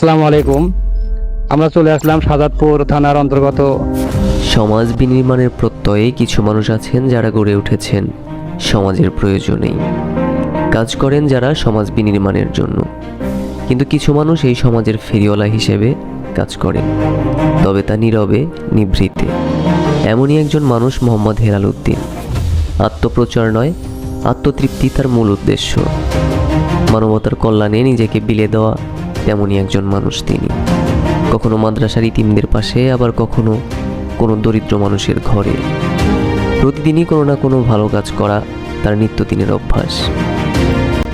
আসসালামু আলাইকুম। আমরা চলে আসলাম সাজাদপুর থানার অন্তর্গত। সমাজ বিনির্মাণের প্রত্যয়ে কিছু মানুষ আছেন যারা গড়ে উঠেছেন সমাজের প্রয়োজনেই। কাজ করেন যারা সমাজ বিনির্মাণের জন্য। কিন্তু কিছু মানুষ এই সমাজের ফেরিওয়ালা হিসেবে কাজ করেন। তবে তা নীরবে, নিভৃতে। এমনই একজন মানুষ মোহাম্মদ হেলাল উদ্দিন। আত্মপ্রচার নয়, আত্মতৃপ্তি তার মূল উদ্দেশ্য। মানবতার কল্যাণে নিজেকে বিলে দেওয়া তেমনই একজন মানুষ তিনি। কখনো মাদ্রাসার ইতিমদের পাশে, আবার কখনো কোনো দরিদ্র মানুষের ঘরে। প্রতিদিনই কোনো না কোনো ভালো কাজ করা তার নিত্যদিনের অভ্যাস।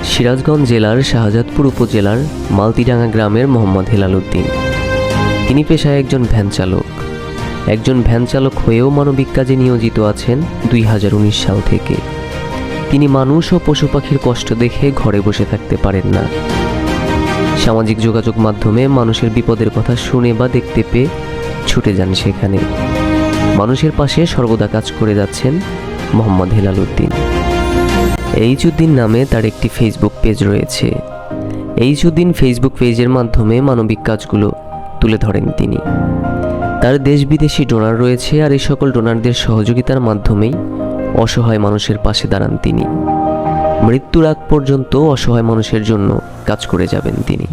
সিরাজগঞ্জ জেলার শাহজাদপুর উপজেলার মালতিডাঙ্গা গ্রামের মোহাম্মদ হেলাল উদ্দিন তিনি পেশায় একজন ভ্যান চালক। একজন ভ্যান চালক হয়েও মানবিক কাজে নিয়োজিত আছেন দুই হাজার উনিশ সাল থেকে। তিনি মানুষ ও পশু পাখির কষ্ট দেখে ঘরে বসে থাকতে পারেন না। সামাজিক যোগাযোগ মাধ্যমে মানুষের বিপদের কথা শুনে বা দেখতে পেয়ে ছুটে যান সেখানে। মানুষের পাশে সর্বদা কাজ করে যাচ্ছেন মোহাম্মদ হেলাল উদ্দিন এইচুদ্দিন নামে তার একটি ফেসবুক পেজ রয়েছে। এইচুদ্দিন ফেসবুক পেজের মাধ্যমে মানবিক কাজগুলো তুলে ধরেন তিনি। তার দেশ বিদেশি ডোনার রয়েছে আর এই সকল ডোনারদের সহযোগিতার মাধ্যমেই অসহায় মানুষের পাশে দাঁড়ান তিনি। মৃত্যুর আগ পর্যন্ত অসহায় মানুষের জন্য কাজ করে যাবেন তিনি।